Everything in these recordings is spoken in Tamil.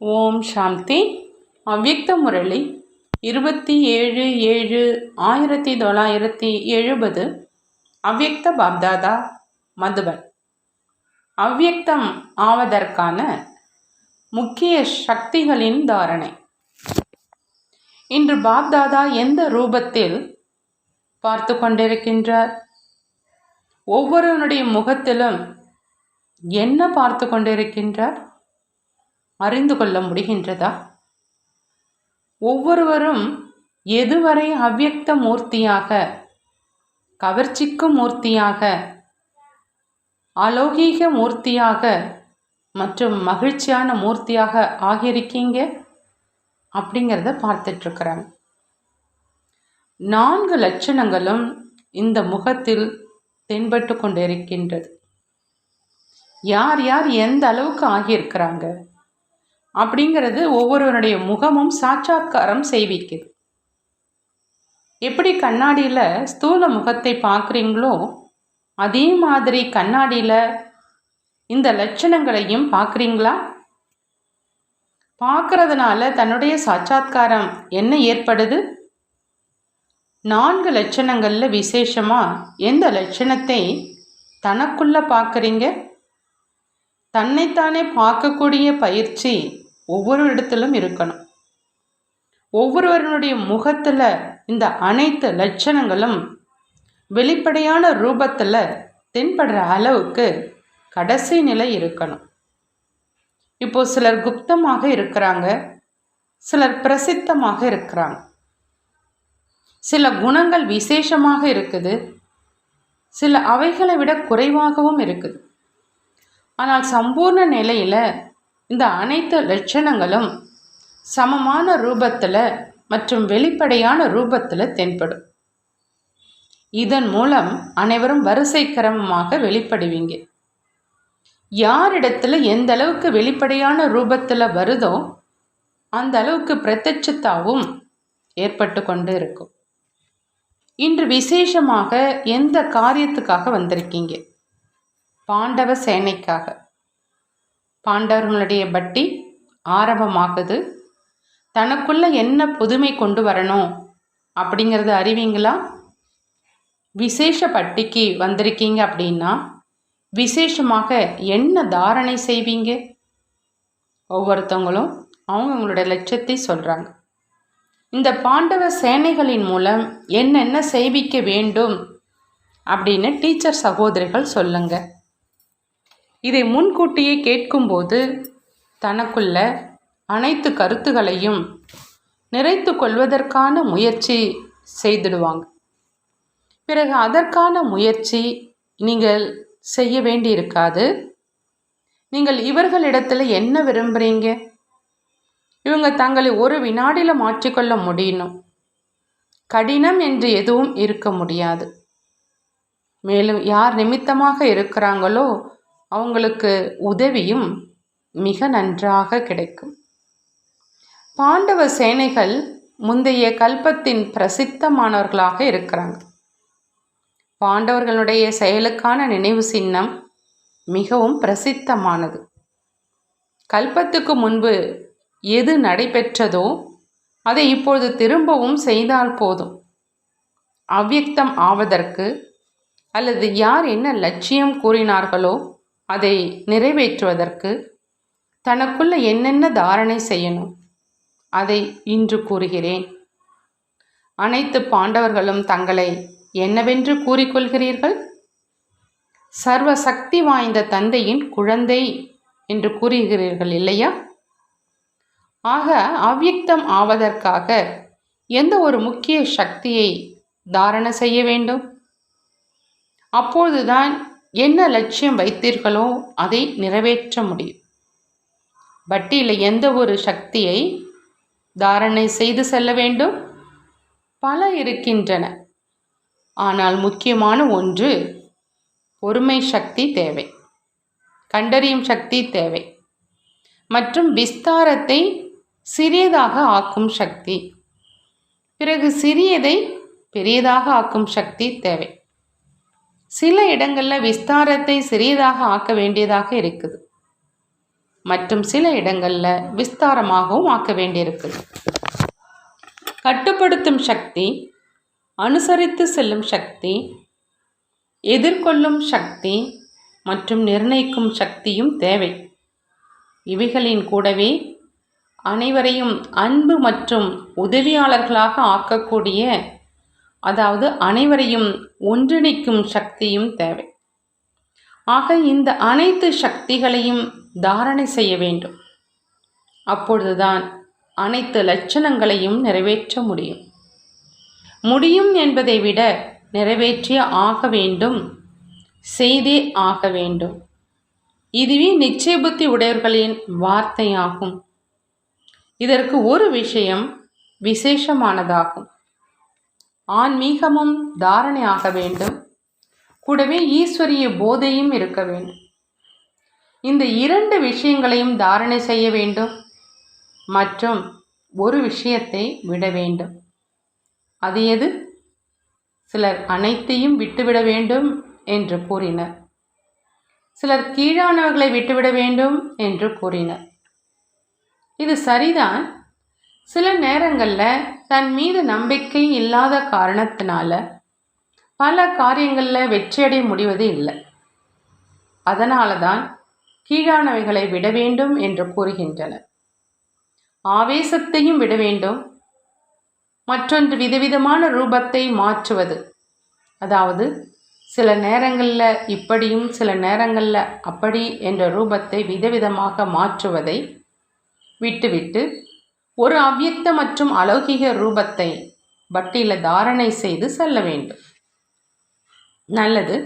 ஓம் சாந்தி. அவ்யக்த முரளி இருபத்தி ஏழு ஏழு ஆயிரத்தி தொள்ளாயிரத்தி எழுபது. அவ்யக்த பாப்தாதா மதுபன். அவ்யக்தம் ஆவதற்கான முக்கிய சக்திகளின் தாரணை. இன்று பாப்தாதா எந்த ரூபத்தில் பார்த்து கொண்டிருக்கின்றார்? ஒவ்வொருவனுடைய முகத்திலும் என்ன பார்த்து கொண்டிருக்கின்றார்? அறிந்து கொள்ள முடிகின்றதா? ஒவ்வொருவரும் எதுவரை அவ்யக்த மூர்த்தியாக கவர்ச்சிக்கும் மூர்த்தியாக அலௌகீக மூர்த்தியாக மற்றும் மகிழ்ச்சியான மூர்த்தியாக ஆகியிருக்கீங்க? அப்படிங்கிறத பார்த்துட்ருக்குறாங்க நான்கு லட்சணங்களும் இந்த முகத்தில் தென்பட்டு கொண்டிருக்கின்றது. யார் யார் எந்த அளவுக்கு ஆகியிருக்கிறாங்க? அப்படிங்கிறது ஒவ்வொருவருடைய முகமும் சாட்சாத்காரம் செய்விக்குது. எப்படி கண்ணாடியில் ஸ்தூல முகத்தை பார்க்குறீங்களோ அதே மாதிரி கண்ணாடியில் இந்த லட்சணங்களையும் பார்க்குறீங்களா? பார்க்கறதுனால தன்னுடைய சாட்சாத்காரம் என்ன ஏற்படுது? நான்கு லட்சணங்களில் விசேஷமாக எந்த லட்சணத்தை தனக்குள்ளே பார்க்குறீங்க? தன்னைத்தானே பார்க்கக்கூடிய பயிற்சி ஒவ்வொரு இடத்திலும் இருக்கணும். ஒவ்வொருவருடைய முகத்தில் இந்த அனைத்து லட்சணங்களும் வெளிப்படையான ரூபத்தில் தென்படுற அளவுக்கு கடைசி நிலை இருக்கணும். இப்போ சிலர் குப்தமாக இருக்கிறாங்க சிலர் பிரசித்தமாக இருக்கிறாங்க. சில குணங்கள் விசேஷமாக இருக்குது சில அவைகளை விட குறைவாகவும் இருக்குது. ஆனால் சம்பூர்ண நிலையில் இந்த அனைத்து லட்சணங்களும் சமமான ரூபத்தில் மற்றும் வெளிப்படையான ரூபத்தில் தென்படும். இதன் மூலம் அனைவரும் வரிசை கிரமமாக வெளிப்படுவீங்க. யாரிடத்துல எந்த அளவுக்கு வெளிப்படையான ரூபத்தில் வருதோ அந்த அளவுக்கு பிரத்யட்சத்தாவும் ஏற்பட்டு கொண்டு இருக்கும். இன்று விசேஷமாக எந்த காரியத்துக்காக வந்திருக்கீங்க? பாண்டவ சேனைக்காக. பாண்டவர்களுடைய பட்டி ஆரம்பமாகுது. தனக்குள்ள என்ன புதுமை கொண்டு வரணும் அப்படிங்கிறத அறிவிங்களா? விசேஷ பட்டிக்கு வந்திருக்கீங்க அப்படின்னா விசேஷமாக என்ன தாரணை செய்வீங்க? ஒவ்வொருத்தவங்களும் அவங்கவுங்களோட லட்சத்தை சொல்கிறாங்க இந்த பாண்டவ சேனைகளின் மூலம் என்னென்ன செய்விக்க வேண்டும் அப்படின்னு டீச்சர் சகோதரிகள் சொல்லுங்கள் இதை முன்கூட்டியே கேட்கும்போது தனக்குள்ள அனைத்து கருத்துகளையும் நிறைத்து கொள்வதற்கான முயற்சி செய்திடுவாங்க. பிறகு அதற்கான முயற்சி நீங்கள் செய்ய வேண்டியிருக்காது. நீங்கள் இவர்களிடத்தில் என்ன விரும்புகிறீங்க இவங்க தங்களை ஒரு வினாடியில் மாற்றிக்கொள்ள முடியணும். கடினம் என்று எதுவும் இருக்க முடியாது. மேலும் யார் நிமித்தமாக இருக்கிறாங்களோ அவங்களுக்கு உதவியும் மிக நன்றாக கிடைக்கும். பாண்டவ சேனைகள் முந்தைய கல்பத்தின் பிரசித்தமானவர்களாக இருக்கிறாங்க. பாண்டவர்களுடைய செயலுக்கான நினைவு சின்னம் மிகவும் பிரசித்தமானது. கல்பத்துக்கு முன்பு எது நடைபெற்றதோ அதை இப்பொழுது திரும்பவும் செய்தால் போதும். அவ்வியக்தம் ஆவதற்கு அல்லது யார் என்ன லட்சியம் கூறினார்களோ அதை நிறைவேற்றுவதற்கு தனக்குள்ள என்னென்ன தாரணை செய்யணும்? அதை இன்று கூறுகிறேன். அனைத்து பாண்டவர்களும் தங்களை என்னவென்று கூறிக்கொள்கிறீர்கள்? சர்வ சக்தி வாய்ந்த தந்தையின் குழந்தை என்று கூறுகிறீர்கள் இல்லையா? ஆக அவ்யக்தம் ஆவதற்காக எந்த ஒரு முக்கிய சக்தியை தாரண செய்ய வேண்டும்? அப்பொழுதுதான் என்ன லட்சியம் வைத்தீர்களோ அதை நிறைவேற்ற முடியும். வட்டியில் எந்த ஒரு சக்தியை தாரணை செய்து செல்ல வேண்டும்? பல இருக்கின்றன. ஆனால் முக்கியமான ஒன்று பொறுமை சக்தி தேவை. கண்டறியும் சக்தி தேவை. மற்றும் விஸ்தாரத்தை சிறியதாக ஆக்கும் சக்தி. பிறகு சிறியதை பெரியதாக ஆக்கும் சக்தி தேவை. சில இடங்களில் விஸ்தாரத்தை சிறியதாக ஆக்க வேண்டியதாக இருக்குது. மற்றும் சில இடங்களில் விஸ்தாரமாகவும் ஆக்க வேண்டியிருக்குது. கட்டுப்படுத்தும் சக்தி அனுசரித்து செல்லும் சக்தி எதிர்கொள்ளும் சக்தி மற்றும் நிர்ணயிக்கும் சக்தியும் தேவை. இவைகளின் கூடவே அனைவரையும் அன்பு மற்றும் உதவியாளர்களாக ஆக்கக்கூடிய அதாவது அனைவரையும் ஒன்றிணைக்கும் சக்தியும் தேவை. ஆக இந்த அனைத்து சக்திகளையும் தாரணை செய்ய வேண்டும். அப்பொழுதுதான் அனைத்து லட்சணங்களையும் நிறைவேற்ற முடியும். முடியும் என்பதை விட நிறைவேற்றிய ஆக வேண்டும் செய்தே ஆக வேண்டும். இதுவே நிச்சய புத்தி உடையவர்களின் வார்த்தையாகும். இதற்கு ஒரு விஷயம் விசேஷமானதாகும். ஆன்மீகமும் தாரணை ஆக வேண்டும். கூடவே ஈஸ்வரிய போதையும் இருக்க வேண்டும். இந்த இரண்டு விஷயங்களையும் தாரணை செய்ய வேண்டும். மற்றும் ஒரு விஷயத்தை விட வேண்டும். அது எது? சிலர் அனைத்தையும் விட்டுவிட வேண்டும் என்று கூறினர். சிலர் கீழானவர்களை விட்டுவிட வேண்டும் என்று கூறினர். இது சரிதான். சில நேரங்களில் தன் மீது நம்பிக்கை இல்லாத காரணத்தினால பல காரியங்களில் வெற்றியடைய முடிவது இல்லை. அதனால தான் கீழானவைகளை விட வேண்டும் என்று கூறுகின்றனர். ஆவேசத்தையும் விட வேண்டும். மற்றொன்று விதவிதமான ரூபத்தை மாற்றுவது. அதாவது சில நேரங்களில் இப்படியும் சில நேரங்களில் அப்படி என்ற ரூபத்தை விதவிதமாக மாற்றுவதை விட்டுவிட்டு ஒரு அவ்யக்த மற்றும் அலௌகிக ரூபத்தை பட்டியில் தாரணை செய்து செல்ல வேண்டும். நல்லது.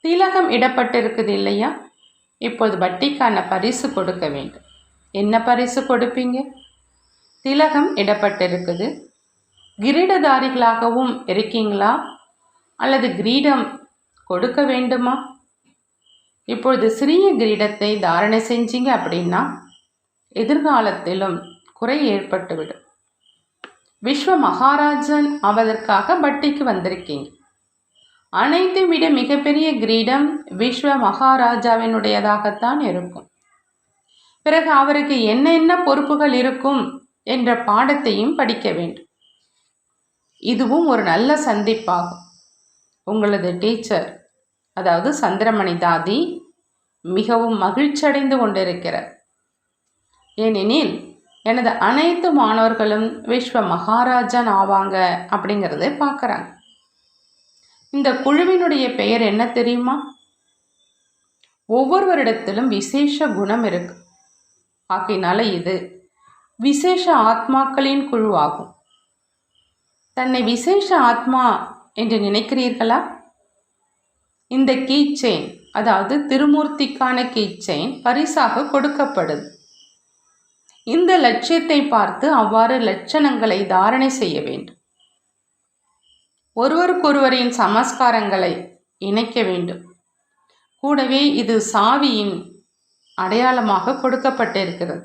திலகம் இடப்பட்டிருக்குது இல்லையா? இப்போது வட்டிக்கான பரிசு கொடுக்க வேண்டும். என்ன பரிசு கொடுப்பீங்க? திலகம் இடப்பட்டிருக்குது. கிரீடதாரிகளாகவும் இருக்கீங்களா? அல்லது கிரீடம் கொடுக்க வேண்டுமா? இப்பொழுது சிறிய கிரீடத்தை தாரணை செஞ்சீங்க அப்படின்னா எதிர்காலத்திலும் குறை ஏற்பட்டுவிடும். விஸ்வ மகாராஜன் ஆவதற்காக பட்டிக்கு வந்திருக்கீங்க. அனைத்து விட மிகப்பெரிய கிரீடம் விஸ்வ மகாராஜாவினுடையதாகத்தான் இருக்கும். பிறகு அவருக்கு என்னென்ன பொறுப்புகள் இருக்கும் என்ற பாடத்தையும் படிக்க வேண்டும். இதுவும் ஒரு நல்ல சந்திப்பாகும். உங்களது டீச்சர் அதாவது சந்திரமணி தாதி மிகவும் மகிழ்ச்சியடைந்து கொண்டிருக்கிறார். ஏனெனில் எனது அனைத்து மாணவர்களும் விஸ்வ மகாராஜன் ஆவாங்க அப்படிங்கிறத பார்க்குறாங்க. இந்த குழுவினுடைய பெயர் என்ன தெரியுமா? ஒவ்வொருவரிடத்திலும் விசேஷ குணம் இருக்கு. ஆகையினால இது விசேஷ ஆத்மாக்களின் குழுவாகும். தன்னை விசேஷ ஆத்மா என்று நினைக்கிறீர்களா? இந்த கீச்செயின் அதாவது திருமூர்த்திக்கான கீச்செயின் பரிசாக கொடுக்கப்படுது. இந்த லட்சியத்தை பார்த்து அவ்வாறு லட்சணங்களை தாரணை செய்ய வேண்டும். ஒருவருக்கொருவரின் சமஸ்காரங்களை இணைக்க வேண்டும். கூடவே இது சாவியின் அடையாளமாக கொடுக்கப்பட்டிருக்கிறது.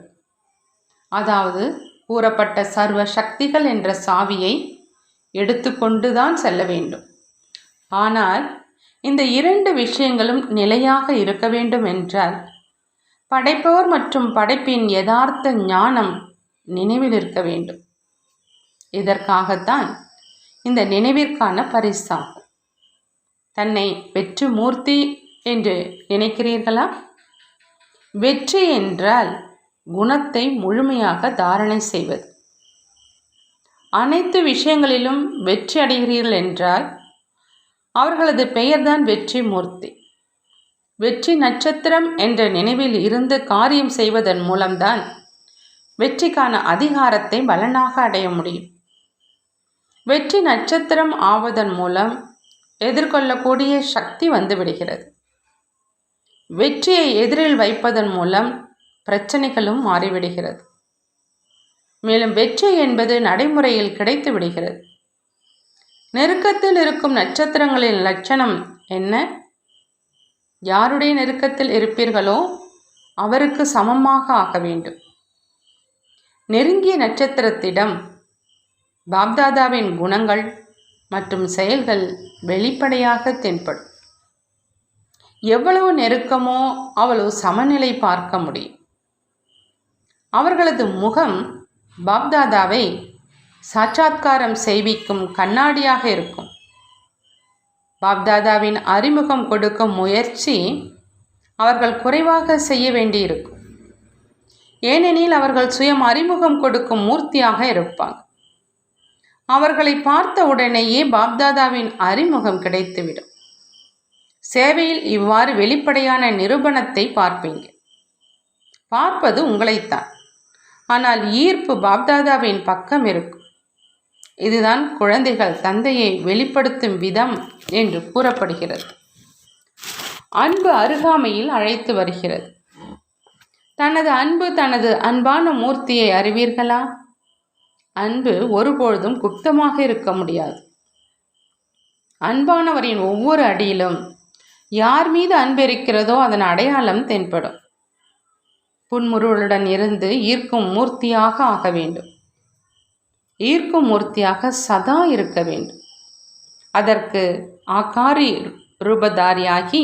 அதாவது கூறப்பட்ட சர்வ சக்திகள் என்ற சாவியை எடுத்துக்கொண்டு தான் செல்ல வேண்டும். ஆனால் இந்த இரண்டு விஷயங்களும் நிலையாக இருக்க வேண்டும் என்றால் படைப்பவர் மற்றும் படைப்பின் யதார்த்த ஞானம் நினைவில் இருக்க வேண்டும். இதற்காகத்தான் இந்த நினைவிற்கான பரிசாகும். தன்னை வெற்று மூர்த்தி என்று நினைக்கிறீர்களா? வெற்றி என்றால் குணத்தை முழுமையாக தாரணை செய்வது. அனைத்து விஷயங்களிலும் வெற்றி அடைகிறீர்கள் என்றால் அவர்களது பெயர்தான் வெற்றி மூர்த்தி. வெற்றி நட்சத்திரம் என்ற நினைவில் இருந்து காரியம் செய்வதன் மூலம்தான் வெற்றிக்கான அதிகாரத்தை பலனாக அடைய முடியும். வெற்றி நட்சத்திரம் ஆவதன் மூலம் எதிர்கொள்ளக்கூடிய சக்தி வந்துவிடுகிறது. வெற்றியை எதிரில் வைப்பதன் மூலம் பிரச்சனைகளும் மாறிவிடுகிறது. மேலும் வெற்றி என்பது நடைமுறையில் கிடைத்து விடுகிறது. நெருக்கத்தில் இருக்கும் நட்சத்திரங்களின் லட்சணம் என்ன? யாருடைய நெருக்கத்தில் இருப்பீர்களோ அவருக்கு சமமாக ஆக வேண்டும். நெருங்கிய நட்சத்திரத்திடம் பாப்தாதாவின் குணங்கள் மற்றும் செயல்கள் வெளிப்படையாக தென்படும். எவ்வளவு நெருக்கமோ அவ்வளவு சமநிலை பார்க்க முடியும். அவர்களது முகம் பாப்தாதாவை சாட்சாத்காரம் செய்விக்கும் கண்ணாடியாக இருக்கும். பாப்தாதாவின் அறிமுகம் கொடுக்கும் முயற்சி அவர்கள் குறைவாக செய்ய வேண்டியிருக்கும். ஏனெனில் அவர்கள் சுயம் அறிமுகம் கொடுக்கும் மூர்த்தியாக இருப்பாங்க. அவர்களை பார்த்த உடனேயே பாப்தாதாவின் அறிமுகம் கிடைத்துவிடும். சேவையில் இவ்வாறு வெளிப்படையான நிரூபணத்தை பார்ப்பீங்க. பார்ப்பது உங்களைத்தான். ஆனால் ஈர்ப்பு பாப்தாதாவின் பக்கம் இருக்கும். இதுதான் குழந்தைகள் தந்தையை வெளிப்படுத்தும் விதம் என்று கூறப்படுகிறது. அன்பு அருகாமையில் அழைத்து வருகிறது. தனது அன்பு தனது அன்பான மூர்த்தியை அறிவீர்களா? அன்பு ஒருபொழுதும் குப்தமாக இருக்க முடியாது. அன்பானவரின் ஒவ்வொரு அடியிலும் யார் மீது அன்பு இருக்கிறதோ அதன் அடையாளம் தென்படும். புன்முருளுடன் இருந்து ஈர்க்கும் மூர்த்தியாக ஆக வேண்டும். ஈர்க்கும் மூர்த்தியாக சதா இருக்க வேண்டும். அதற்கு ஆகாரி ரூபதாரியாகி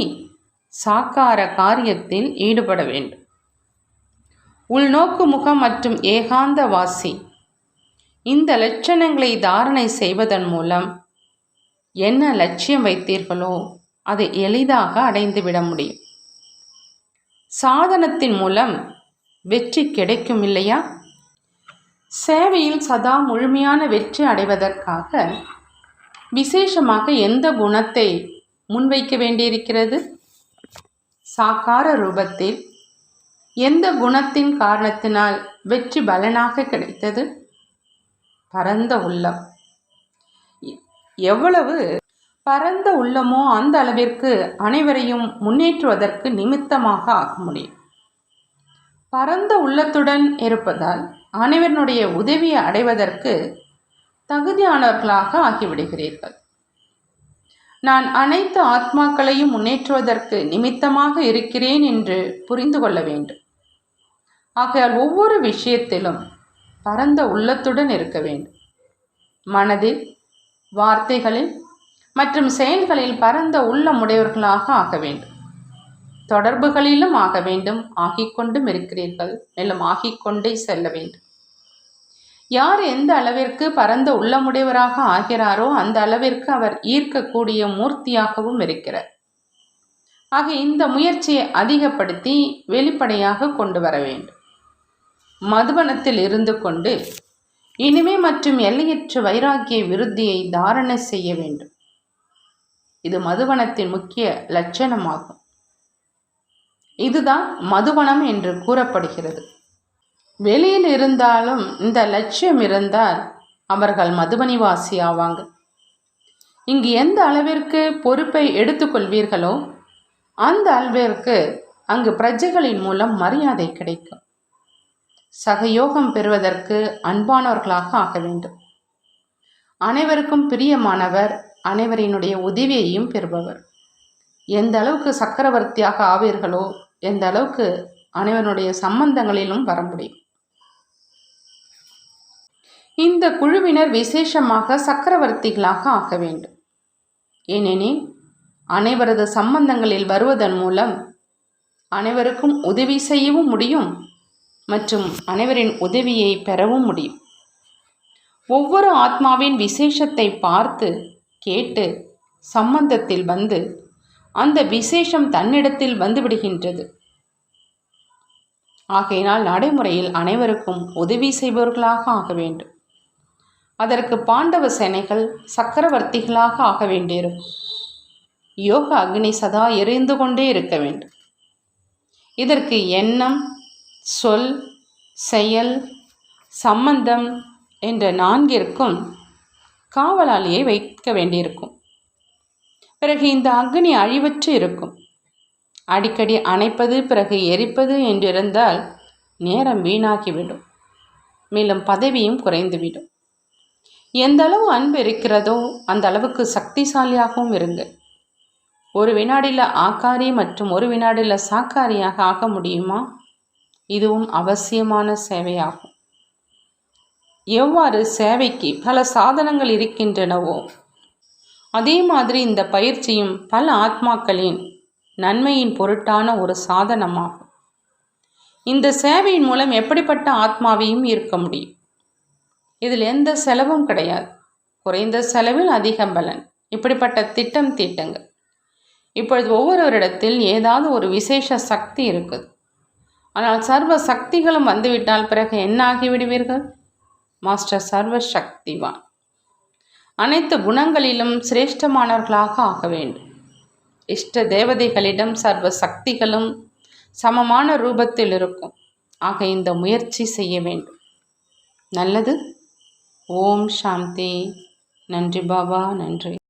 சாக்கார காரியத்தில் ஈடுபட வேண்டும். உள்நோக்கு முகம் மற்றும் ஏகாந்த வாசி இந்த லட்சணங்களை தாரணை செய்வதன் மூலம் என்ன லட்சியம் வைத்தீர்களோ அதை எளிதாக அடைந்துவிட முடியும். சாதனத்தின் மூலம் வெற்றி கிடைக்கும் இல்லையா சேவையில் சதா முழுமையான வெற்றி அடைவதற்காக விசேஷமாக எந்த குணத்தை முன்வைக்க வேண்டியிருக்கிறது? சாக்கார ரூபத்தில் எந்த குணத்தின் காரணத்தினால் வெற்றி பலனாக கிடைத்தது? பரந்த உள்ளம். எவ்வளவு பரந்த உள்ளமோ அந்த அளவிற்கு அனைவரையும் முன்னேற்றுவதற்கு நிமித்தமாக ஆக முடியும். பரந்த உள்ளத்துடன் இருப்பதால் அனைவருடைய உதவியை அடைவதற்கு தகுதியானவர்களாக ஆகிவிடுகிறீர்கள். நான் அனைத்து ஆத்மாக்களையும் முன்னேற்றுவதற்கு நிமித்தமாக இருக்கிறேன் என்று புரிந்து கொள்ள வேண்டும். ஆகையால் ஒவ்வொரு விஷயத்திலும் பரந்த உள்ளத்துடன் இருக்க வேண்டும். மனதில் வார்த்தைகளில் மற்றும் செயல்களில் பரந்த உள்ளமுடையவர்களாக ஆக வேண்டும். தொடர்புகளிலும் ஆக வேண்டும். ஆகிக்கொண்டும் இருக்கிறீர்கள். மேலும் ஆகிக்கொண்டே செல்ல வேண்டும். யார் எந்த அளவிற்கு பரந்த உள்ளமுடையவராக ஆகிறாரோ அந்த அளவிற்கு அவர் ஈர்க்கக்கூடிய மூர்த்தியாகவும் இருக்கிறார். ஆக இந்த முயற்சியை அதிகப்படுத்தி வெளிப்படையாக கொண்டு வர வேண்டும். மதுபனத்தில் இருந்து கொண்டு இனிமை மற்றும் எல்லையற்ற வைராக்கிய விருத்தியை தாரணை செய்ய வேண்டும். இது மதுவனத்தின் முக்கிய லட்சணமாகும். இதுதான் மதுவனம் என்று கூறப்படுகிறது. வெளியில் இருந்தாலும் இந்த லட்சியம் இருந்தால் அவர்கள் மதுபனிவாசி ஆவாங்க. இங்கு எந்த அளவிற்கு பொறுப்பை எடுத்துக்கொள்வீர்களோ அந்த அளவிற்கு அங்கு பிரஜைகளின் மூலம் மரியாதை கிடைக்கும். சகயோகம் பெறுவதற்கு அன்பானவர்களாக ஆக வேண்டும். அனைவருக்கும் பிரியமானவர் அனைவரினுடைய உதவியையும் பெறுபவர். எந்த அளவுக்கு சக்கரவர்த்தியாக ஆவீர்களோ எந்த அளவுக்கு அனைவருடைய சம்பந்தங்களிலும் வர முடியும். இந்த குழுவினர் விசேஷமாக சக்கரவர்த்திகளாக ஆக வேண்டும். ஏனெனில் அனைவரது சம்பந்தங்களில் வருவதன் மூலம் அனைவருக்கும் உதவி செய்யவும் முடியும் மற்றும் அனைவரின் உதவியை பெறவும் முடியும். ஒவ்வொரு ஆத்மாவின் விசேஷத்தை பார்த்து கேட்டு சம்பந்தத்தில் வந்து அந்த விசேஷம் தன்னிடத்தில் வந்துவிடுகின்றது. ஆகையினால் நடைமுறையில் அனைவருக்கும் உதவி செய்பவர்களாக ஆக வேண்டும். அதற்கு பாண்டவ சேனைகள் சக்கரவர்த்திகளாக ஆக வேண்டியிருக்கும் யோக அக்னி சதா எரிந்து கொண்டே இருக்க வேண்டும். இதற்கு எண்ணம் சொல் செயல் சம்பந்தம் என்ற நான்கிற்கும் காவலாளியை வைக்க வேண்டியிருக்கும். பிறகு இந்த அக்னி அழிவற்று இருக்கும். அடிக்கடி அணைப்பது பிறகு எரிப்பது என்றிருந்தால் நேரம் வீணாகிவிடும் மேலும் பதவியும் குறைந்துவிடும் எந்த அளவு அன்பு இருக்கிறதோ அந்த அளவுக்கு சக்திசாலியாகவும் இருங்க ஒரு வினாடியில் ஆக்காரி மற்றும் ஒரு வினாடியில் சாக்காரியாக ஆக முடியுமா? இதுவும் அவசியமான சேவையாகும். எவ்வாறு சேவைக்கு பல சாதனங்கள் இருக்கின்றனவோ அதே மாதிரி இந்த பயிற்சியும் பல ஆத்மாக்களின் நன்மையின் பொருட்டான ஒரு சாதனமாகும். இந்த சேவையின் மூலம் எப்படிப்பட்ட ஆத்மாவையும் ஈர்க்க முடியும்? இதில் எந்த செலவும் கிடையாது. குறைந்த செலவில் அதிக பலன். இப்படிப்பட்ட திட்டம் தீட்டுங்கள். இப்பொழுது ஒவ்வொருவரிடத்தில் ஏதாவது ஒரு விசேஷ சக்தி இருக்குது. ஆனால் சர்வ சக்திகளும் வந்துவிட்டால் பிறகு என்ன ஆகிவிடுவீர்கள் மாஸ்டர் சர்வ சக்திவான். அனைத்து குணங்களிலும் சிரேஷ்டமானவர்களாக ஆக வேண்டும். இஷ்ட தேவதைகளிடம் சர்வ சக்திகளும் சமமான ரூபத்தில் இருக்கும். ஆக இந்த முயற்சி செய்ய வேண்டும். நல்லது. ஓம் சாந்தி. நன்றி பாபா. நன்றி.